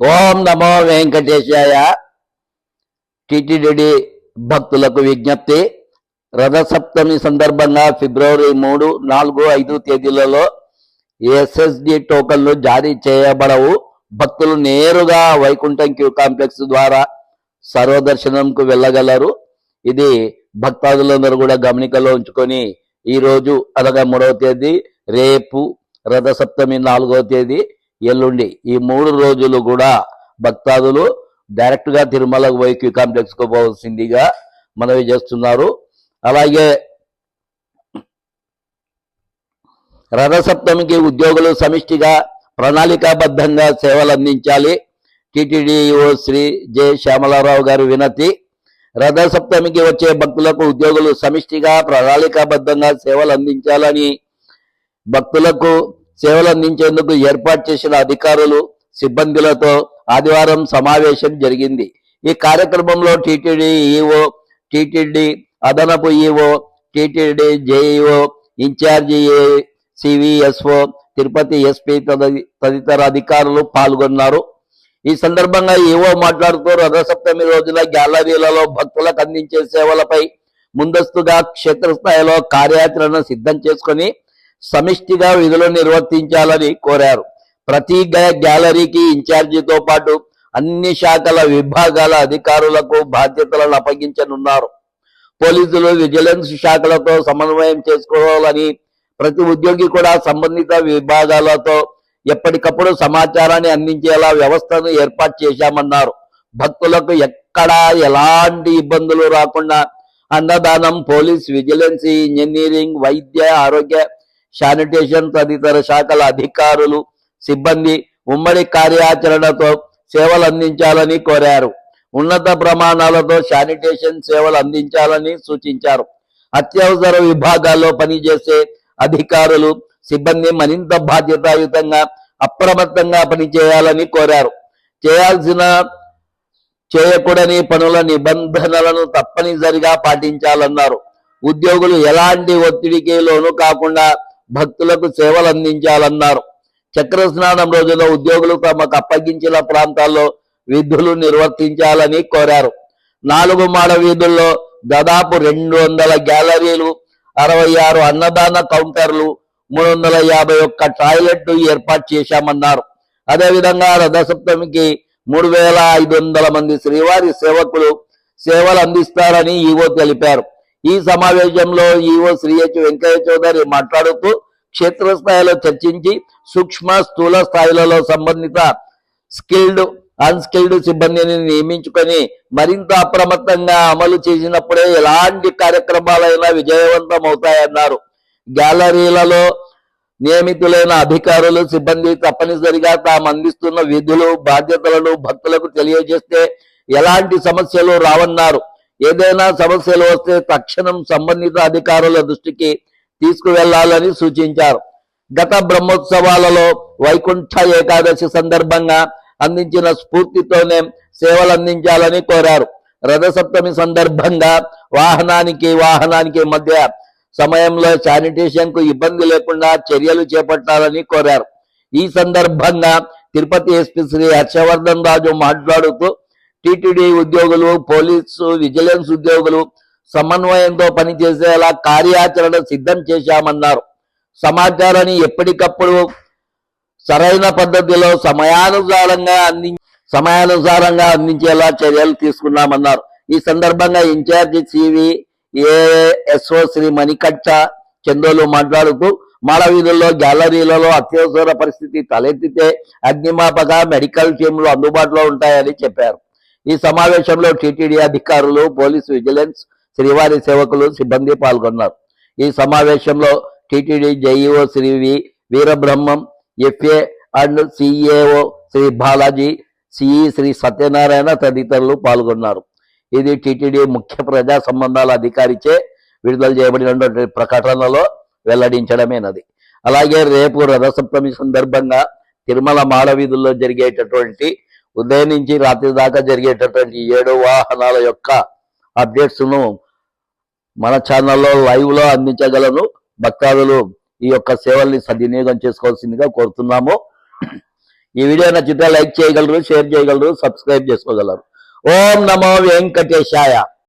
ఓం నమో వెంకటేశాయ. TTD భక్తులకు విజ్ఞప్తి. రథసప్తమి సందర్భంగా ఫిబ్రవరి మూడు నాలుగు ఐదు తేదీలలో ఎస్ఎస్డి టోకన్లు జారీ చేయబడవు. భక్తులు నేరుగా వైకుంఠం క్యూ కాంప్లెక్స్ ద్వారా సర్వదర్శనంకు వెళ్ళగలరు. ఇది భక్తాదులందరూ కూడా గమనికలో ఉంచుకొని ఈరోజు రోజు అనగా మూడవ తేదీ రేపు రథసప్తమి నాలుగవ తేదీ ఎల్లుండి. ఈ మూడు రోజులు కూడా భక్తాదులు డైరెక్ట్గా తిరుమల తిరుమలకు పోయి క్యూ కాంప్లెక్స్ పోవాల్సిందిగా మనవి చేస్తున్నారు. అలాగే రథసప్తమికి ఉద్యోగులు సమిష్టిగా ప్రణాళికాబద్ధంగా సేవలు అందించాలి టిటిడిఓ శ్రీ జె శ్యామలారావు గారి వినతి. రథసప్తమికి వచ్చే భక్తులకు ఉద్యోగులు సమిష్టిగా ప్రణాళికాబద్ధంగా సేవలు అందించాలని భక్తులకు సేవలు అందించేందుకు ఏర్పాటు చేసిన అధికారులు సిబ్బందులతో ఆదివారం సమావేశం జరిగింది. ఈ కార్యక్రమంలో టిటిడి ఈఓ టిటిడి అదనపు EO TTD JEO incharge CVSO Tirupati SP తదితర అధికారులు పాల్గొన్నారు. ఈ సందర్భంగా ఈఓ మాట్లాడుతూ రథసప్తమి రోజున గ్యాలరీలలో భక్తులకు అందించే సేవలపై ముందస్తుగా క్షేత్రస్థాయిలో కార్యాచరణ సిద్ధం చేసుకొని సమిష్టిగా విధులు నిర్వర్తించాలని కోరారు. ప్రతి గ్యాలరీకి ఇన్ఛార్జితో పాటు అన్ని శాఖల విభాగాల అధికారులకు బాధ్యతలను అప్పగించనున్నారు. పోలీసులు విజిలెన్స్ శాఖలతో సమన్వయం చేసుకోవాలని ప్రతి ఉద్యోగి కూడా సంబంధిత విభాగాలతో ఎప్పటికప్పుడు సమాచారాన్ని అందించేలా వ్యవస్థను ఏర్పాటు చేశామన్నారు. భక్తులకు ఎక్కడా ఎలాంటి ఇబ్బందులు రాకుండా అన్నదానం పోలీస్ విజిలెన్స్ ఇంజనీరింగ్ వైద్య ఆరోగ్య శానిటేషన్ తదితర శాఖల అధికారులు సిబ్బంది ఉమ్మడి కార్యాచరణతో సేవలు అందించాలని కోరారు. ఉన్నత ప్రమాణాలతో శానిటేషన్ సేవలు అందించాలని సూచించారు. అత్యవసర విభాగాల్లో పనిచేసే అధికారులు సిబ్బంది మరింత బాధ్యతాయుతంగా అప్రమత్తంగా పనిచేయాలని కోరారు. చేయాల్సిన చేయకూడని పనుల నిబంధనలను తప్పనిసరిగా పాటించాలన్నారు. ఉద్యోగులు ఎలాంటి ఒత్తిడికి లోను కాకుండా భక్తులకు సేవలు అందించాలన్నారు. చక్ర స్నానం రోజున ఉద్యోగులు తమకు అప్పగించిన ప్రాంతాల్లో విధులు నిర్వర్తించాలని కోరారు. నాలుగు మాడ వీధుల్లో దాదాపు రెండు వందల గ్యాలరీలు అరవై ఆరు అన్నదాన కౌంటర్లు మూడు వందల యాభై ఒక్క టాయిలెట్లు ఏర్పాటు చేశామన్నారు. అదేవిధంగా రథసప్తమికి మూడు వేల ఐదు వందల మంది శ్రీవారి సేవకులు సేవలు అందిస్తారని ఈవో తెలిపారు. ఈ సమావేశంలో ఈవో శ్రీ హెచ్ వెంకయ్య చౌదరి మాట్లాడుతూ క్షేత్రస్థాయిలో చర్చించి సూక్ష్మ స్థూల స్థాయిలలో సంబంధిత స్కిల్డ్ అన్స్కిల్డ్ సిబ్బందిని నియమించుకొని మరింత అప్రమత్తంగా అమలు చేసినప్పుడే ఎలాంటి కార్యక్రమాలైనా విజయవంతం అవుతాయన్నారు గ్యాలరీలలో నియమితులైన అధికారులు సిబ్బంది తప్పనిసరిగా తాము అందిస్తున్న విధులు బాధ్యతలను భక్తులకు తెలియజేస్తే ఎలాంటి సమస్యలు రావన్నారు. ఏదైనా సమస్యలు వస్తే తక్షణం సంబంధిత అధికారుల దృష్టికి తీసుకువెళ్ళాలని సూచించారు. గత బ్రహ్మోత్సవాలలో వైకుంఠ ఏకాదశి సందర్భంగా అందించిన స్ఫూర్తితోనే సేవలు అందించాలని కోరారు. రథసప్తమి సందర్భంగా వాహనానికి వాహనానికి మధ్య సమయంలో శానిటేషన్కు ఇబ్బంది లేకుండా చర్యలు చేపట్టాలని కోరారు. ఈ సందర్భంగా తిరుపతి ఎస్పీ శ్రీ హర్షవర్ధన్ రాజు మాట్లాడుతూ టిటిడి ఉద్యోగులు పోలీసు విజిలెన్స్ ఉద్యోగులు సమన్వయంతో పనిచేసేలా కార్యాచరణ సిద్ధం చేశామన్నారు. సమాచారాన్ని ఎప్పటికప్పుడు సరైన పద్ధతిలో సమయానుసారంగా అంది సమయానుసారంగా అందించేలా చర్యలు తీసుకున్నామన్నారు. ఈ సందర్భంగా incharge CV ASO Shri Manikatta Chandolu మాట్లాడుతూ మాడ వీధుల్లో గ్యాలరీలలో అత్యవసర పరిస్థితి తలెత్తితే అగ్నిమాపక మెడికల్ టీంలు అందుబాటులో ఉంటాయని చెప్పారు. ఈ సమావేశంలో టీటీడీ అధికారులు పోలీసు విజిలెన్స్ శ్రీవారి సేవకులు సిబ్బంది పాల్గొన్నారు. ఈ సమావేశంలో TTD JEO Shri V Veerabrahmam FA and CAO Shri Balaji CE Shri Satyanarayana తదితరులు పాల్గొన్నారు. ఇది టీటీడీ ముఖ్య ప్రజా సంబంధాల అధికారిచే విడుదల చేయబడినటువంటి ప్రకటనలో వెల్లడించడమేనది. అలాగే రేపు రథసప్తమి సందర్భంగా తిరుమల మాడవీధుల్లో జరిగేటటువంటి ఉదయం నుంచి రాత్రి దాకా జరిగేటటువంటి ఏడు వాహనాల యొక్క అప్డేట్స్ను మన ఛానల్లో లైవ్లో అందించగలను. భక్తాదులు ఈ యొక్క సేవల్ని సద్వినియోగం చేసుకోవాల్సిందిగా కోరుతున్నాము. ఈ వీడియో నచ్చితే లైక్ చేయగలరు షేర్ చేయగలరు సబ్స్క్రైబ్ చేసుకోగలరు. ఓం నమో వెంకటేశాయ.